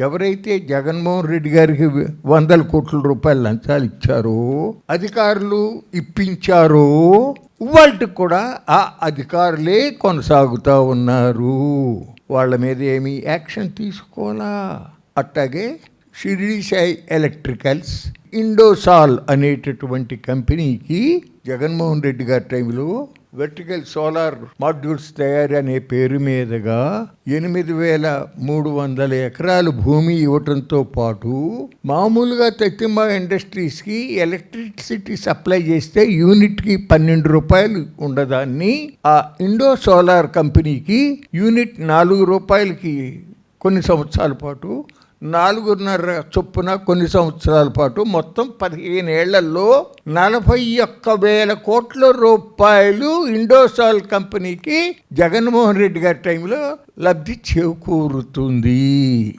ఎవరైతే జగన్మోహన్ రెడ్డి గారికి వందల కోట్ల రూపాయలు లంచాలు ఇచ్చారో అధికారులు ఇప్పించారో వాళ్ళకి కూడా ఆ అధికారులే కొనసాగుతూ ఉన్నారు. వాళ్ళ మీద ఏమీ యాక్షన్ తీసుకోవాలా? అట్లాగే షిరిడి సాయి ఎలక్ట్రికల్స్ ఇండోసాల్ అనేటటువంటి కంపెనీకి జగన్మోహన్ రెడ్డి గారి టైంలో వెర్టికల్ సోలార్ మాడ్యూల్స్ తయారీ అనే పేరు మీదుగా ఎనిమిది వేల మూడు వందల ఎకరాలు భూమి ఇవ్వటంతో పాటు మామూలుగా తెత్తిమ ఇండస్ట్రీస్కి ఎలక్ట్రిసిటీ సప్లై చేస్తే యూనిట్కి పన్నెండు రూపాయలు ఉండదాన్ని ఆ ఇండో సోలార్ కంపెనీకి యూనిట్ నాలుగు రూపాయలకి కొన్ని సంవత్సరాల పాటు నాలుగున్నర చొప్పున కొన్ని సంవత్సరాల పాటు మొత్తం పదిహేను ఏళ్ళలో నలభై ఒక్క వేల కోట్ల రూపాయలు ఇండోసాల్ కంపెనీకి జగన్మోహన్ రెడ్డి గారి టైంలో లబ్ధి చేకూరుతుంది.